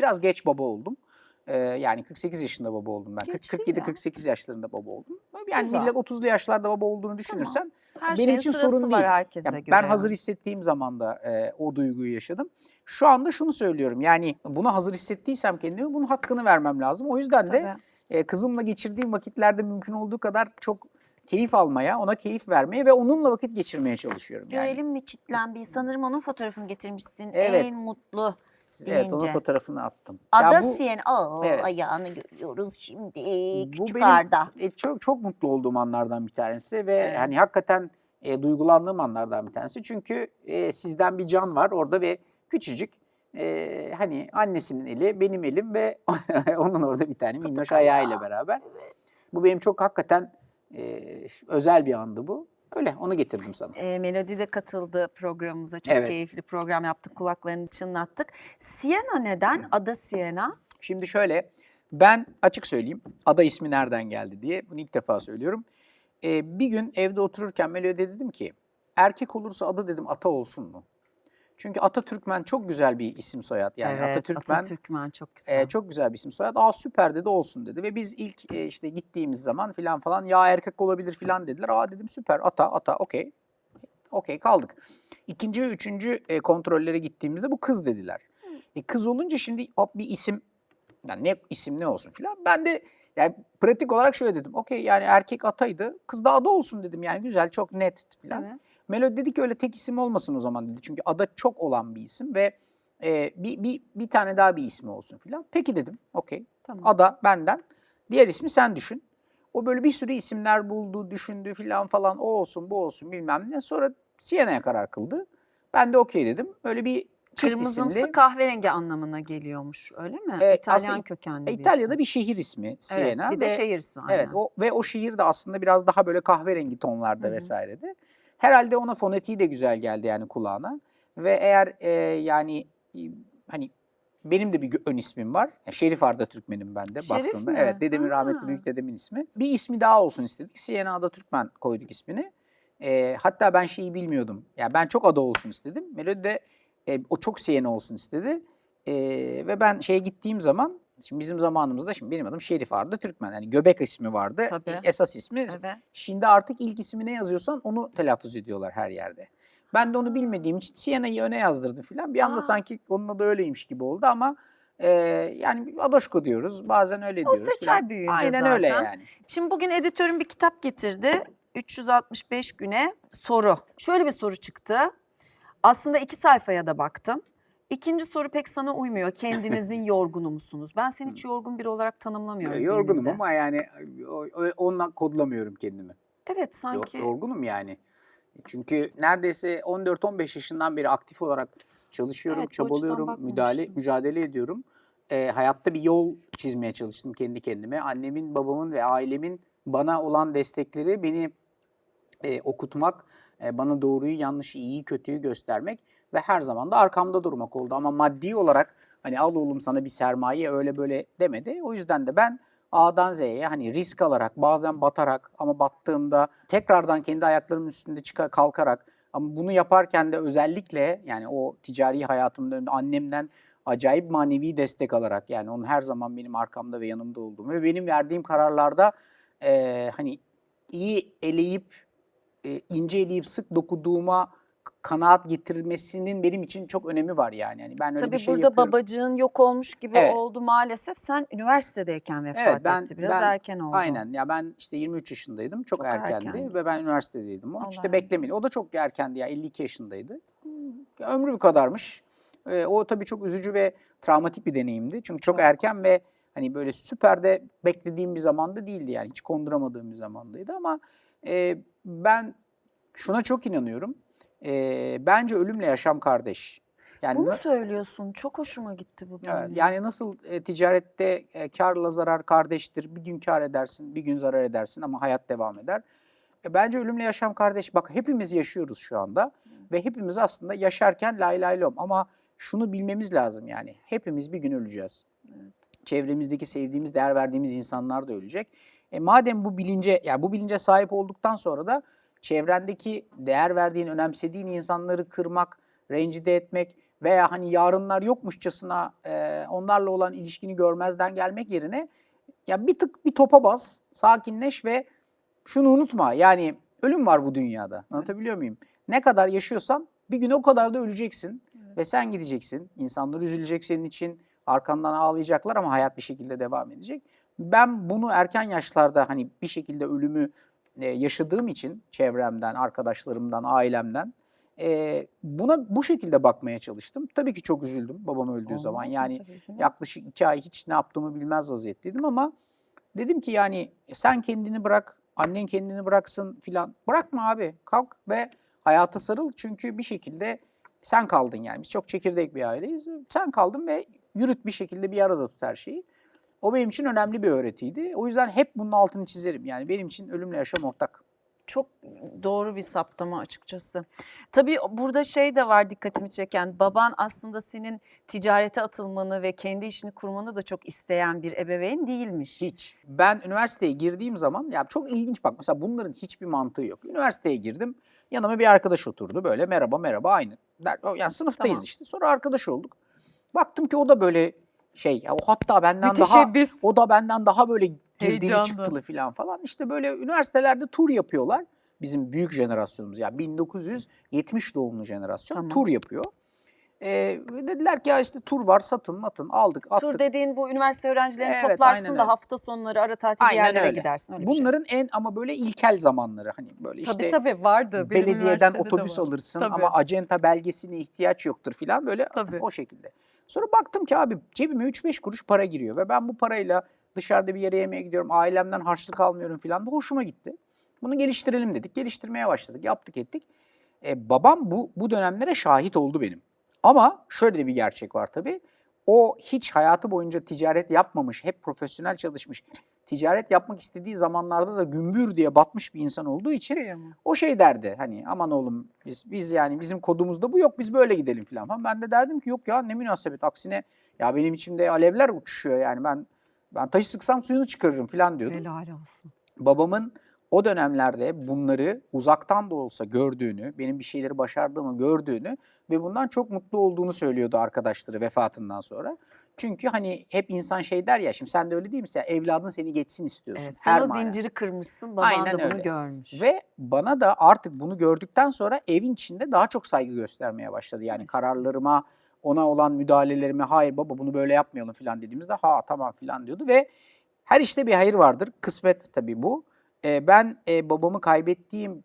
biraz geç baba oldum. Ee, yani 48 yaşında baba oldum ben. Geç değil ya. 47-48 yaşlarında baba oldum. Yani Güzel. millet 30'lu yaşlarda baba olduğunu düşünürsen Her benim için sorun değil. herkese ya göre. ben hazır hissettiğim zaman da e, o duyguyu yaşadım. Şu anda şunu söylüyorum yani bunu hazır hissettiysem kendime bunun hakkını vermem lazım. O yüzden de Tabii. e, kızımla geçirdiğim vakitlerde mümkün olduğu kadar çok keyif almaya, ona keyif vermeye ve onunla vakit geçirmeye çalışıyorum. Yani. Görelim mi çitlenmeyi? Sanırım onun fotoğrafını getirmişsin. Evet. En mutlu. Evet, onun deyince. fotoğrafını attım. Ada Ya bu- Siyen. Aa, Evet. ayağını görüyoruz şimdi. Bu Küçük benim Arda. e, çok çok mutlu olduğum anlardan bir tanesi ve Evet. hani hakikaten e, duygulandığım anlardan bir tanesi. Çünkü e, sizden bir can var orada ve küçücük e, hani annesinin eli, benim elim ve onun orada bir tane minnoş ayağıyla beraber. Bu benim çok hakikaten e, özel bir andı bu. Öyle onu getirdim sana. E, Melodi de katıldı programımıza. Çok Evet. keyifli program yaptık. Kulaklarını çınlattık. Siena neden? Ada Siena. Şimdi şöyle, ben açık söyleyeyim, ada ismi nereden geldi diye bunu ilk defa söylüyorum. Ee, bir gün evde otururken Melodi'ye dedim ki, erkek olursa adı dedim ata olsun mu? Çünkü Atatürkmen çok güzel bir isim soyad. Yani evet, Atatürkmen Atatürkmen çok güzel. e, çok güzel bir isim soyad. Aa süper dedi olsun dedi. Ve biz ilk e, işte gittiğimiz zaman filan falan ya erkek olabilir filan dediler. Aa dedim süper ata ata okey. Okey kaldık. İkinci ve üçüncü e, kontrollere gittiğimizde bu kız dediler. E, kız olunca şimdi hop bir isim yani ne isim ne olsun filan. Ben de yani pratik olarak şöyle dedim. Okey yani erkek ataydı. Kız da ada olsun dedim. Yani güzel çok net filan. Evet. Melodi dedi ki öyle tek isim olmasın o zaman dedi. Çünkü ada çok olan bir isim ve e, bir, bir, bir tane daha bir ismi olsun filan. Peki dedim. Okey. Tamam. Ada benden. Diğer ismi sen düşün. O böyle bir sürü isimler buldu, düşündü filan falan. O olsun, bu olsun bilmem ne. Sonra Siena'ya karar kıldı. Ben de okey dedim. Öyle bir çift Kırmızımsı isimli. kahverengi anlamına geliyormuş öyle mi? Evet, İtalyan aslında kökenli E, bir İtalya'da isim. bir şehir ismi Evet, Siena. bir de ve- şehir ismi. Aynen. Evet o ve o şehir de aslında biraz daha böyle kahverengi tonlarda Hı hı. vesairede. Herhalde ona fonetiği de güzel geldi yani kulağına. Ve eğer e, yani hani benim de bir ön ismim var. Yani Şerif Arda Türkmen'im ben de Şerif baktığında. mi? Evet dedemin rahmetli Ha. büyük dedemin ismi. Bir ismi daha olsun istedik. Siena Ada Türkmen koyduk ismini. E, hatta ben şeyi bilmiyordum. Yani ben çok ada olsun istedim. Melodi de e, o çok Siena olsun istedi. E, ve ben şeye gittiğim zaman Şimdi bizim zamanımızda şimdi benim adım Şerif Arda Türkmen. Yani göbek ismi vardı. Tabii. Esas ismi. Evet. Şimdi artık ilk ismi ne yazıyorsan onu telaffuz ediyorlar her yerde. Ben de onu bilmediğim için Siena'yı öne yazdırdım filan. Bir anda Aa. sanki onun adı öyleymiş gibi oldu ama e, yani Adoşko diyoruz. Bazen öyle O diyoruz. seçer filan. büyüyünce Aynen öyle zaten. yani. Şimdi bugün editörüm bir kitap getirdi. 365 güne soru. Şöyle bir soru çıktı. Aslında iki sayfaya da baktım. İkinci soru pek sana uymuyor. Kendinizin yorgunu musunuz? Ben seni hiç yorgun biri olarak tanımlamıyorum. Yorgunum zihnimde. ama yani o- o- onunla kodlamıyorum kendimi. Evet sanki. Yorgunum yani. Çünkü neredeyse 14-15 yaşından beri aktif olarak çalışıyorum, Evet, çabalıyorum, müdahale, mücadele ediyorum. Ee, hayatta bir yol çizmeye çalıştım kendi kendime. Annemin, babamın ve ailemin bana olan destekleri beni e, okutmak, e, bana doğruyu, yanlışı, iyiyi, kötüyü göstermek ve her zaman da arkamda durmak oldu. Ama maddi olarak hani al oğlum sana bir sermaye öyle böyle demedi. O yüzden de ben A'dan Z'ye hani risk alarak, bazen batarak ama battığımda tekrardan kendi ayaklarımın üstünde çıkar kalkarak ama bunu yaparken de özellikle yani o ticari hayatımda annemden acayip manevi destek alarak yani onun her zaman benim arkamda ve yanımda olduğumu ve benim verdiğim kararlarda eee, hani iyi eleyip e, ince eleyip sık dokuduğuma kanaat getirmesinin benim için çok önemi var yani. yani ben öyle Tabii bir şey burada yapıyorum. babacığın yok olmuş gibi Evet. oldu maalesef. Sen üniversitedeyken vefat Evet, ben- etti. Biraz ben- erken oldu. Aynen ya ben işte 23 yaşındaydım çok, Çok erkendi erkendi. ve ben üniversitedeydim. O işte beklemeli. O da çok erkendi ya 52 yaşındaydı. Ömrü bu kadarmış. Ee, o tabii çok üzücü ve travmatik bir deneyimdi. Çünkü çok Çok. erken ve hani böyle süper de beklediğim bir zamanda değildi yani hiç konduramadığım bir zamandaydı ama e, ben şuna çok inanıyorum. E, bence ölümle yaşam kardeş. Yani Bunu söylüyorsun. Çok hoşuma gitti bu. Evet, yani nasıl e, ticarette e, karla zarar kardeştir. Bir gün kar edersin, bir gün zarar edersin ama hayat devam eder. E, bence ölümle yaşam kardeş. Bak hepimiz yaşıyoruz şu anda ve hepimiz aslında yaşarken lay lay lom ama şunu bilmemiz lazım yani. Hepimiz bir gün öleceğiz. Çevremizdeki sevdiğimiz, değer verdiğimiz insanlar da ölecek. E, madem bu bilince, yani bu bilince sahip olduktan sonra da çevrendeki değer verdiğin, önemsediğin insanları kırmak, rencide etmek veya hani yarınlar yokmuşçasına e, onlarla olan ilişkini görmezden gelmek yerine ya bir tık bir topa bas, sakinleş ve şunu unutma. Yani ölüm var bu dünyada. Anlatabiliyor muyum? Ne kadar yaşıyorsan bir gün o kadar da öleceksin ve sen gideceksin. İnsanlar üzülecek senin için, arkandan ağlayacaklar ama hayat bir şekilde devam edecek. Ben bunu erken yaşlarda hani bir şekilde ölümü e, yaşadığım için çevremden, arkadaşlarımdan, ailemden e, buna bu şekilde bakmaya çalıştım. Tabii ki çok üzüldüm babam öldüğü Olmaz zaman. Yani yaklaşık iki ay hiç ne yaptığımı bilmez vaziyetteydim ama dedim ki yani "E, sen kendini bırak, annen kendini bıraksın filan. Bırakma abi kalk ve hayata sarıl çünkü bir şekilde sen kaldın yani. Biz çok çekirdek bir aileyiz. Sen kaldın ve yürüt bir şekilde bir arada tut her şeyi. O benim için önemli bir öğretiydi. O yüzden hep bunun altını çizerim. Yani benim için ölümle yaşam ortak. Çok doğru bir saptama açıkçası. Tabii burada şey de var dikkatimi çeken. Baban aslında senin ticarete atılmanı ve kendi işini kurmanı da çok isteyen bir ebeveyn değilmiş. Hiç. Ben üniversiteye girdiğim zaman ya çok ilginç bak mesela bunların hiçbir mantığı yok. Üniversiteye girdim. Yanıma bir arkadaş oturdu böyle merhaba merhaba aynı. Der, yani sınıftayız Tamam. işte. Sonra arkadaş olduk. Baktım ki o da böyle şey ya o hatta benden daha o da benden daha böyle girdili Heyecanlı. çıktılı falan falan. İşte böyle üniversitelerde tur yapıyorlar. Bizim büyük jenerasyonumuz ya 1970 doğumlu jenerasyon Tamam. tur yapıyor. Ee, dediler ki ya işte tur var satın matın aldık attık. Tur dediğin bu üniversite öğrencilerini Evet, toplarsın da öyle. hafta sonları ara tatil Aynen yerlere öyle. gidersin. Öyle şey. Bunların en ama böyle ilkel zamanları hani böyle Tabii işte tabii vardı. Benim belediyeden otobüs alırsın Tabii. ama acenta belgesine ihtiyaç yoktur filan böyle Tabii. o şekilde. Sonra baktım ki abi cebime 3-5 kuruş para giriyor ve ben bu parayla dışarıda bir yere yemeğe gidiyorum, ailemden harçlık almıyorum filan bu hoşuma gitti. Bunu geliştirelim dedik. Geliştirmeye başladık. Yaptık ettik. E, babam bu bu dönemlere şahit oldu benim. Ama şöyle de bir gerçek var tabii. O hiç hayatı boyunca ticaret yapmamış, hep profesyonel çalışmış. Ticaret yapmak istediği zamanlarda da gümbür diye batmış bir insan olduğu için Kıyamam. o şey derdi hani aman oğlum biz biz yani bizim kodumuzda bu yok biz böyle gidelim falan. Ben de derdim ki yok ya ne münasebet aksine ya benim içimde alevler uçuşuyor yani ben ben taşı sıksam suyunu çıkarırım falan diyordum. Helal olsun. Babamın o dönemlerde bunları uzaktan da olsa gördüğünü, benim bir şeyleri başardığımı gördüğünü ve bundan çok mutlu olduğunu söylüyordu arkadaşları vefatından sonra. Çünkü hani hep insan şey der ya şimdi sen de öyle değil misin? Ya, evladın seni geçsin istiyorsun. Evet, sen her o manada. zinciri kırmışsın. Baban Aynen da bunu öyle. görmüş. Ve bana da artık bunu gördükten sonra evin içinde daha çok saygı göstermeye başladı. Yani kararlarıma, ona olan müdahalelerime hayır baba bunu böyle yapmayalım falan dediğimizde ha tamam falan diyordu ve her işte bir hayır vardır. Kısmet tabii bu. Ee, ben e, babamı kaybettiğim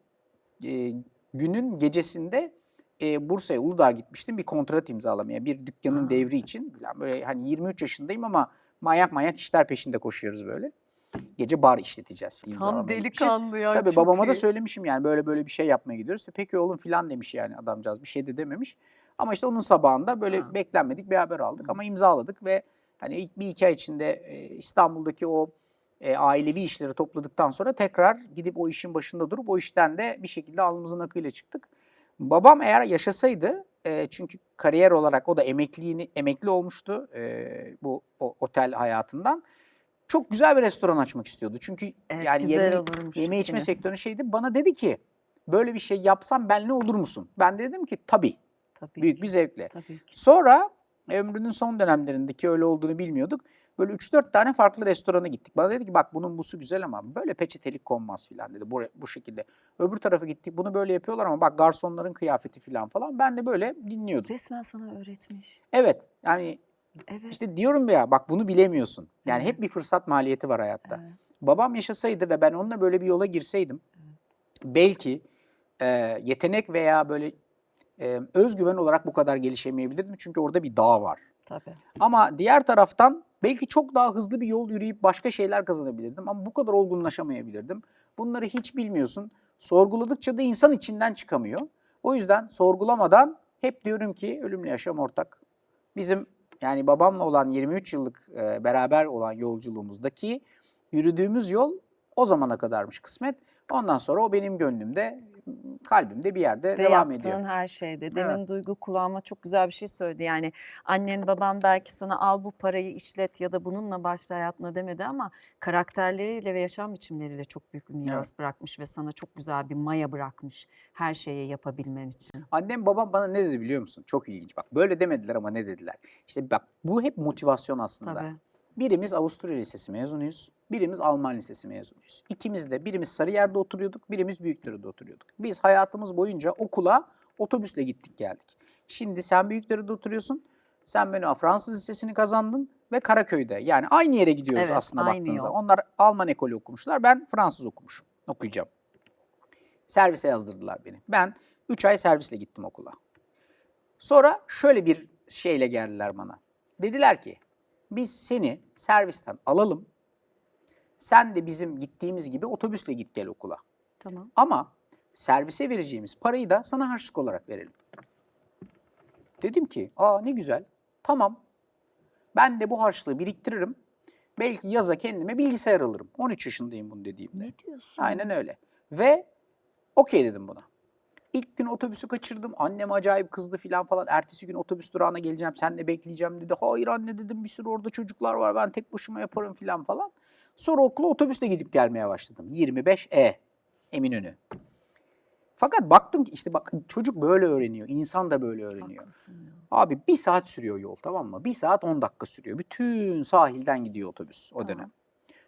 e, günün gecesinde e, Bursa'ya Uludağ'a gitmiştim bir kontrat imzalamaya bir dükkanın devri için. Falan böyle hani 23 yaşındayım ama manyak manyak işler peşinde koşuyoruz böyle. Gece bar işleteceğiz. Tam gitmişiz. delikanlı ya. Tabii babama da söylemişim yani böyle böyle bir şey yapmaya gidiyoruz. Peki oğlum filan demiş yani adamcağız bir şey de dememiş. Ama işte onun sabahında böyle Ha. beklenmedik bir haber aldık ama imzaladık ve hani ilk bir iki ay içinde e, İstanbul'daki o e, ailevi işleri topladıktan sonra tekrar gidip o işin başında durup o işten de bir şekilde alnımızın akıyla çıktık. Babam eğer yaşasaydı e, çünkü kariyer olarak o da emekliliğini emekli olmuştu e, bu o, otel hayatından. Çok güzel bir restoran açmak istiyordu. Çünkü Evet, yani yeme, yeme içme sektörü şeydi. Bana dedi ki böyle bir şey yapsam benle olur musun? Ben de dedim ki tabii. Tabii Büyük ki, bir zevkle. Tabii ki. Sonra ömrünün son dönemlerindeki öyle olduğunu bilmiyorduk. Böyle 3-4 tane farklı restorana gittik. Bana dedi ki bak bunun busu güzel ama böyle peçetelik konmaz filan dedi bu, bu şekilde. Öbür tarafa gittik bunu böyle yapıyorlar ama bak garsonların kıyafeti filan falan. Ben de böyle dinliyordum. Resmen sana öğretmiş. Evet yani Evet. işte diyorum ya bak bunu bilemiyorsun. Yani Evet. hep bir fırsat maliyeti var hayatta. Evet. Babam yaşasaydı ve ben onunla böyle bir yola girseydim belki e, yetenek veya böyle e, özgüven olarak bu kadar gelişemeyebilirdim. Çünkü orada bir dağ var. Tabii. Ama diğer taraftan belki çok daha hızlı bir yol yürüyüp başka şeyler kazanabilirdim. Ama bu kadar olgunlaşamayabilirdim. Bunları hiç bilmiyorsun. Sorguladıkça da insan içinden çıkamıyor. O yüzden sorgulamadan hep diyorum ki ölümle yaşam ortak. Bizim yani babamla olan 23 yıllık e, beraber olan yolculuğumuzdaki yürüdüğümüz yol o zamana kadarmış kısmet. Ondan sonra o benim gönlümde kalbimde bir yerde Ve devam yaptığın ediyor. her şeyde. Demin Duygu kulağıma çok güzel bir şey söyledi. Yani annen baban belki sana al bu parayı işlet ya da bununla başla hayatına demedi ama karakterleriyle ve yaşam biçimleriyle çok büyük bir miras bırakmış ve sana çok güzel bir maya bırakmış her şeyi yapabilmen için. Annem babam bana ne dedi biliyor musun? Çok ilginç bak. Böyle demediler ama ne dediler? İşte bak bu hep motivasyon aslında. Tabii. Birimiz Avusturya Lisesi mezunuyuz. Birimiz Alman Lisesi mezunuyuz. İkimiz de birimiz Sarıyer'de oturuyorduk, birimiz Büyükdere'de oturuyorduk. Biz hayatımız boyunca okula otobüsle gittik geldik. Şimdi sen Büyükdere'de oturuyorsun. Sen böyle Fransız Lisesi'ni kazandın ve Karaköy'de. Yani aynı yere gidiyoruz Evet, aslında aynı baktığın yol. zaman. Onlar Alman ekolü okumuşlar. Ben Fransız okumuşum. Okuyacağım. Servise yazdırdılar beni. Ben 3 ay servisle gittim okula. Sonra şöyle bir şeyle geldiler bana. Dediler ki biz seni servisten alalım. Sen de bizim gittiğimiz gibi otobüsle git gel okula. Tamam. Ama servise vereceğimiz parayı da sana harçlık olarak verelim. Dedim ki aa ne güzel tamam ben de bu harçlığı biriktiririm. Belki yaza kendime bilgisayar alırım. 13 yaşındayım bunu dediğimde. Ne diyorsun? Aynen öyle. Ve okey dedim buna. İlk gün otobüsü kaçırdım. Annem acayip kızdı filan falan. Ertesi gün otobüs durağına geleceğim. Seninle bekleyeceğim dedi. Hayır anne dedim bir sürü orada çocuklar var. Ben tek başıma yaparım filan falan. Sonra okula otobüsle gidip gelmeye başladım. 25E Eminönü. Fakat baktım ki işte bak çocuk böyle öğreniyor. insan da böyle öğreniyor. Haklısın. Abi bir saat sürüyor yol tamam mı? Bir saat 10 dakika sürüyor. Bütün sahilden gidiyor otobüs o Tamam. dönem.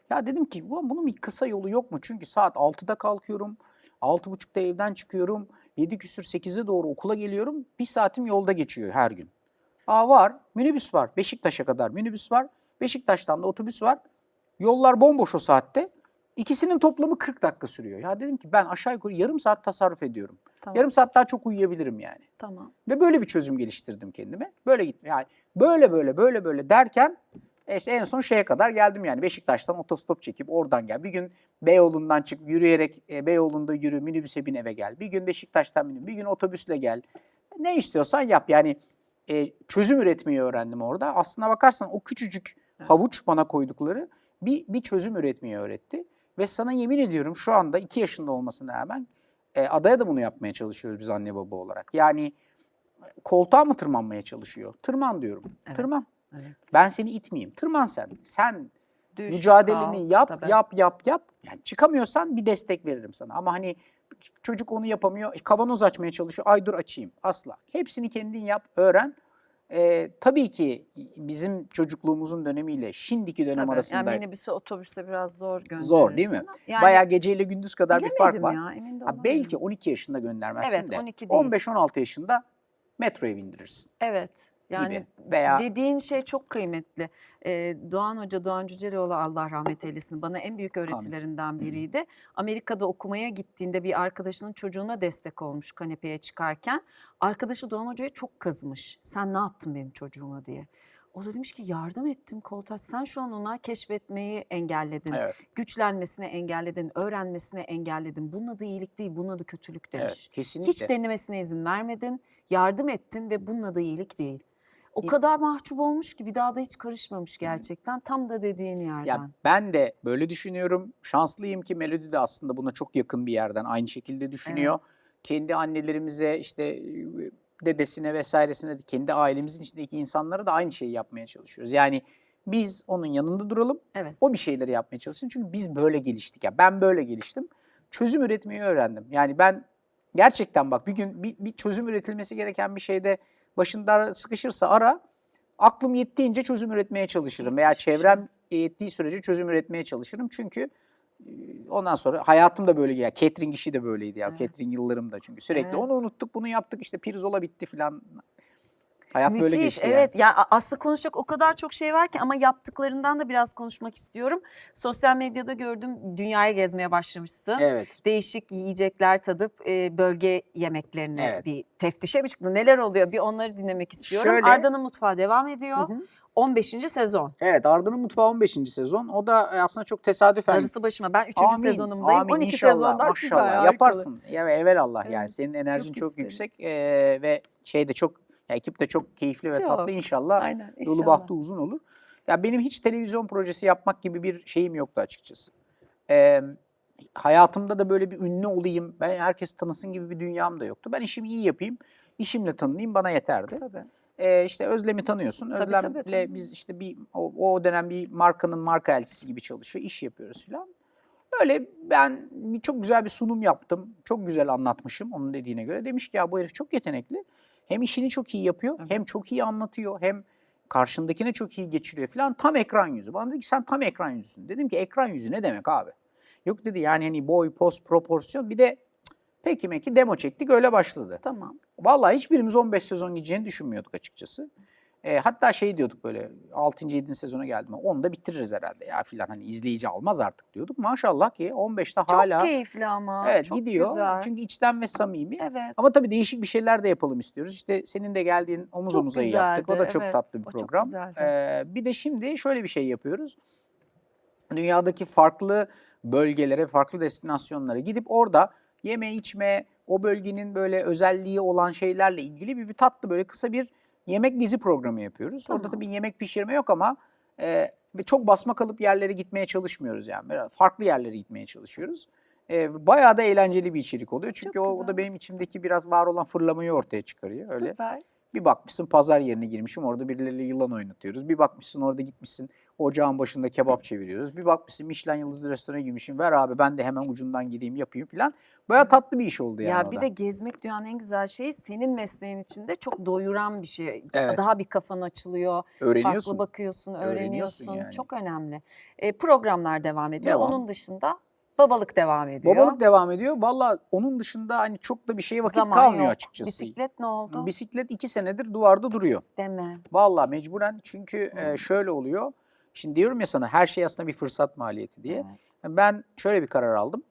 Ya dedim ki "Ulan bunun bir kısa yolu yok mu? Çünkü saat 6'da kalkıyorum. 6.30'da evden çıkıyorum. 7 küsür 8'e doğru okula geliyorum. Bir saatim yolda geçiyor her gün. Aa var. Minibüs var. Beşiktaş'a kadar minibüs var. Beşiktaş'tan da otobüs var. Yollar bomboş o saatte. İkisinin toplamı 40 dakika sürüyor. Ya dedim ki ben aşağı yukarı yarım saat tasarruf ediyorum. Tamam. Yarım saat daha çok uyuyabilirim yani. Tamam. Ve böyle bir çözüm geliştirdim kendime. Böyle gitme yani böyle böyle böyle böyle derken e, işte en son şeye kadar geldim yani Beşiktaş'tan otostop çekip oradan gel. Bir gün Beyoğlu'ndan çık yürüyerek e, Beyoğlu'nda yürü minibüse bin eve gel. Bir gün Beşiktaş'tan bin, bir gün otobüsle gel. Ne istiyorsan yap yani e, çözüm üretmeyi öğrendim orada. Aslına bakarsan o küçücük havuç bana koydukları bir, bir çözüm üretmeyi öğretti. Ve sana yemin ediyorum şu anda iki yaşında olmasına rağmen e, adaya da bunu yapmaya çalışıyoruz biz anne baba olarak. Yani koltuğa mı tırmanmaya çalışıyor? Tırman diyorum. Evet. Tırman. Evet. Ben seni itmeyeyim. Tırman sen. Sen Düş, mücadeleni kalk, yap, tabii. yap, yap, yap. Yani çıkamıyorsan bir destek veririm sana. Ama hani çocuk onu yapamıyor, kavanoz açmaya çalışıyor. Ay dur açayım. Asla. Hepsini kendin yap, öğren. Ee, tabii ki bizim çocukluğumuzun dönemiyle şimdiki dönem Tabii. arasında Yani minibüse otobüse biraz zor gönderirsin. zor değil mi? Yani Bayağı geceyle gündüz kadar bir fark var. Ya, emin de Ha, belki 12 yaşında göndermezsin Evet, de 12 değil. 15-16 yaşında metroya bindirirsin Evet. Yani gibi. Veya dediğin şey çok kıymetli. Ee, Doğan Hoca, Doğan Cüceloğlu Allah rahmet eylesin bana en büyük öğretilerinden biriydi. Amerika'da okumaya gittiğinde bir arkadaşının çocuğuna destek olmuş kanepeye çıkarken. Arkadaşı Doğan Hoca'ya çok kızmış. Sen ne yaptın benim çocuğuma diye. O da demiş ki yardım ettim Koltaş. Sen şu an ona keşfetmeyi engelledin. evet, Güçlenmesini engelledin, öğrenmesini engelledin. Bunun adı iyilik değil, bunun adı kötülük demiş. evet kesinlikle. Hiç denemesine izin vermedin, yardım ettin ve bunun adı iyilik değil. O İ- kadar mahcup olmuş ki bir daha da hiç karışmamış gerçekten. Tam da dediğin yerden. Ya ben de böyle düşünüyorum. Şanslıyım ki Melody de aslında buna çok yakın bir yerden aynı şekilde düşünüyor. Evet. Kendi annelerimize işte dedesine vesairesine kendi ailemizin içindeki insanlara da aynı şeyi yapmaya çalışıyoruz. Yani biz onun yanında duralım. Evet. O bir şeyleri yapmaya çalışsın. Çünkü biz böyle geliştik. Ya ben böyle geliştim. Çözüm üretmeyi öğrendim. Yani ben gerçekten bak bir gün bir, bir çözüm üretilmesi gereken bir şeyde başında sıkışırsa ara aklım yettiğince çözüm üretmeye çalışırım veya çevrem yettiği sürece çözüm üretmeye çalışırım. Çünkü e, ondan sonra hayatım da böyle ya catering işi de böyleydi ya. Evet. Catering yıllarım da çünkü sürekli Evet. onu unuttuk, bunu yaptık işte pirzola bitti filan. Hayat böyle Müthiş, geçti yani. evet. Ya a- aslında konuşacak o kadar çok şey var ki ama yaptıklarından da biraz konuşmak istiyorum. Sosyal medyada gördüm dünyayı gezmeye başlamışsın. Evet. Değişik yiyecekler tadıp e, bölge yemeklerini Evet. bir teftişe mi çıktı? Neler oluyor? Bir onları dinlemek istiyorum. Şöyle- Arda'nın mutfağı devam ediyor. Hı hı. 15. sezon. Evet Arda'nın Mutfağı 15. sezon. O da e, aslında çok tesadüfen. Darısı başıma. Ben 3. Amin, sezonumdayım. amin, 12 inşallah, sezondan maşallah. Yaparsın. Ya evelallah yani senin enerjin çok çok, isterim. yüksek e, ve şey de çok ya ekip de çok keyifli ve Çok. tatlı inşallah. Aynen, Yolu inşallah. bahtı uzun olur. Ya benim hiç televizyon projesi yapmak gibi bir şeyim yoktu açıkçası. Ee, hayatımda da böyle bir ünlü olayım, ben herkes tanısın gibi bir dünyam da yoktu. Ben işimi iyi yapayım, işimle tanınayım bana yeterdi. Tabii. Ee, işte Özlem'i tanıyorsun. Tabii, Özlem'le tabii, tabii. biz işte bir o, o dönem bir markanın marka elçisi gibi çalışıyor, iş yapıyoruz filan. Öyle ben çok güzel bir sunum yaptım. Çok güzel anlatmışım onun dediğine göre. Demiş ki ya bu herif çok yetenekli. Hem işini çok iyi yapıyor, hem çok iyi anlatıyor, hem karşındakine çok iyi geçiriyor falan. Tam ekran yüzü. Bana dedi ki sen tam ekran yüzüsün. Dedim ki ekran yüzü ne demek abi? Yok dedi yani hani boy, poz, proporsiyon bir de peki meki demo çektik öyle başladı. Tamam. Vallahi hiçbirimiz 15 sezon gideceğini düşünmüyorduk açıkçası. E, hatta şey diyorduk böyle 6. 7. sezona geldim. Onu da bitiririz herhalde ya filan hani izleyici almaz artık diyorduk. Maşallah ki 15'te Çok hala keyifli ama. evet çok gidiyor. Güzel. Çünkü içten ve samimi. Evet. Ama tabii değişik bir şeyler de yapalım istiyoruz. İşte senin de geldiğin omuz Çok omuzayı yaptık. O da güzeldi, çok evet. tatlı bir O çok program. güzeldi. Ee, bir de şimdi şöyle bir şey yapıyoruz. Dünyadaki farklı bölgelere, farklı destinasyonlara gidip orada yeme içme, o bölgenin böyle özelliği olan şeylerle ilgili bir, bir tatlı böyle kısa bir yemek dizi programı yapıyoruz. Orada Tamam. tabii yemek pişirme yok ama e, çok basma kalıp yerlere gitmeye çalışmıyoruz yani. Biraz farklı yerlere gitmeye çalışıyoruz. E, bayağı da eğlenceli bir içerik oluyor. Çünkü o, o da benim içimdeki biraz var olan fırlamayı ortaya çıkarıyor. Öyle. Süper. Bir bakmışsın pazar yerine girmişim orada birileriyle yılan oynatıyoruz. Bir bakmışsın orada gitmişsin ocağın başında kebap çeviriyoruz. Bir bakmışsın Michelin yıldızlı restorana girmişim ver abi ben de hemen ucundan gideyim yapayım falan. Baya tatlı bir iş oldu yani Ya bir de gezmek dünyanın en güzel şeyi senin mesleğin içinde çok doyuran bir şey. Evet. Daha bir kafan açılıyor. Öğreniyorsun. Farklı bakıyorsun, Öğreniyorsun öğreniyorsun. yani. Çok önemli. E, programlar devam ediyor. Devam. Onun dışında babalık devam ediyor. Babalık devam ediyor. Valla onun dışında hani çok da bir şeye vakit Zaman kalmıyor yok. açıkçası. Bisiklet ne oldu? Bisiklet iki senedir duvarda duruyor. Deme. Valla mecburen çünkü e, şöyle oluyor. Şimdi diyorum ya sana her şey aslında bir fırsat maliyeti diye. Ben şöyle bir karar aldım.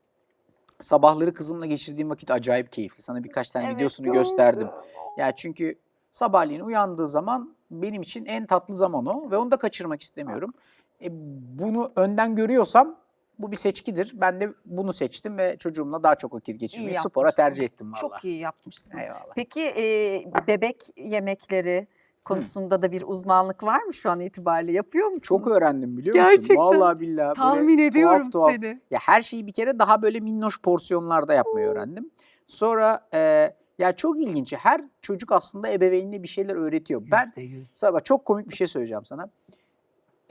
Sabahları kızımla geçirdiğim vakit acayip keyifli. Sana birkaç tane Evet, videosunu gördüm. gösterdim. Ya çünkü sabahleyin uyandığı zaman benim için en tatlı zaman o ve onu da kaçırmak istemiyorum. E, bunu önden görüyorsam bu bir seçkidir. Ben de bunu seçtim ve çocuğumla daha çok vakit geçirmeyi spora tercih ettim valla. Çok iyi yapmışsın. Eyvallah. Peki e, bebek yemekleri konusunda da bir uzmanlık var mı şu an itibariyle? Yapıyor musun? Çok öğrendim biliyor musun? Gerçekten. Vallahi billahi. Tahmin tuhaf ediyorum tuhaf. seni. Ya her şeyi bir kere daha böyle minnoş porsiyonlarda yapmayı öğrendim. Sonra e, ya çok ilginç. Her çocuk aslında ebeveynine bir şeyler öğretiyor. Ben sabah çok komik bir şey söyleyeceğim sana.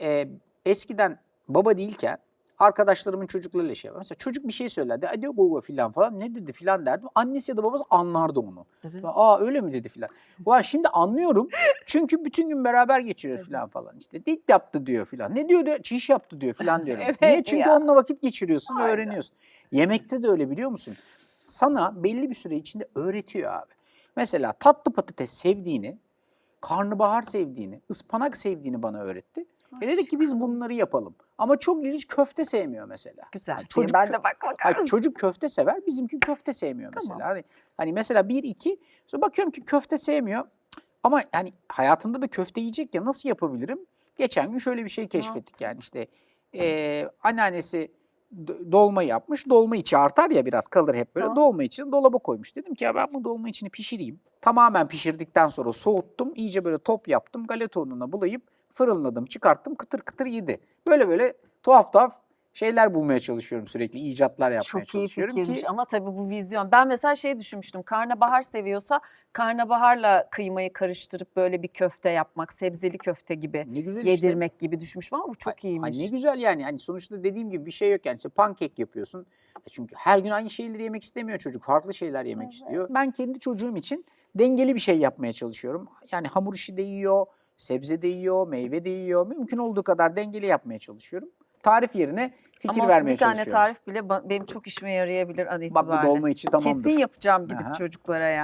E, eskiden baba değilken arkadaşlarımın çocuklarıyla şey yapar. Mesela çocuk bir şey söylerdi. Hadi baba filan falan. Ne dedi filan derdim. Annesi ya da babası anlardı onu. Evet. Aa öyle mi dedi filan. Ulan şimdi anlıyorum. Çünkü bütün gün beraber geçiriyoruz filan falan. İşte dit yaptı diyor filan. Ne diyor diyor? Çiş yaptı diyor filan diyorum. Evet Niye? Çünkü ya. onunla vakit geçiriyorsun ve Aynen. öğreniyorsun. Yemekte de öyle biliyor musun? Sana belli bir süre içinde öğretiyor abi. Mesela tatlı patates sevdiğini, karnabahar sevdiğini, ıspanak sevdiğini bana öğretti. Ve dedi ki biz bunları yapalım. Ama çok ilginç köfte sevmiyor mesela. Güzel. Yani çocuk ben de bak bakar mısın? çocuk köfte sever, bizimki köfte sevmiyor mesela. Tamam. Hani, hani mesela bir iki, sonra bakıyorum ki köfte sevmiyor. Ama yani hayatında da köfte yiyecek ya nasıl yapabilirim? Geçen gün şöyle bir şey keşfettik yani işte eee anneannesi dolma yapmış. Dolma içi artar ya biraz kalır hep böyle. Tamam. Dolma içini dolaba koymuş. Dedim ki ya ben bu dolma içini pişireyim. Tamamen pişirdikten sonra soğuttum. İyice böyle top yaptım. Galeta ununa bulayıp fırınladım, çıkarttım. Kıtır kıtır yedi. Böyle böyle tuhaf tuhaf şeyler bulmaya çalışıyorum sürekli. icatlar yapmaya Çok iyi çalışıyorum fikirmiş ki ama tabii bu vizyon. Ben mesela şey düşünmüştüm. Karnabahar seviyorsa karnabaharla kıymayı karıştırıp böyle bir köfte yapmak, sebzeli köfte gibi ne güzel işte. yedirmek gibi düşünmüştüm ama bu çok Ay- ay iyiymiş. ne güzel yani. Hani sonuçta dediğim gibi bir şey yok yani. İşte pankek yapıyorsun. E Çünkü her gün aynı şeyleri yemek istemiyor çocuk. Farklı şeyler yemek istiyor. Ben kendi çocuğum için dengeli bir şey yapmaya çalışıyorum. Yani hamur işi de yiyor, sebze de yiyor, meyve de yiyor. Mümkün olduğu kadar dengeli yapmaya çalışıyorum. Tarif yerine fikir Ama vermeye bir tane çalışıyorum. tarif bile ba- benim çok işime yarayabilir an Bak itibariyle. bu dolma içi tamamdır. Kesin yapacağım gidip Aha. çocuklara yani.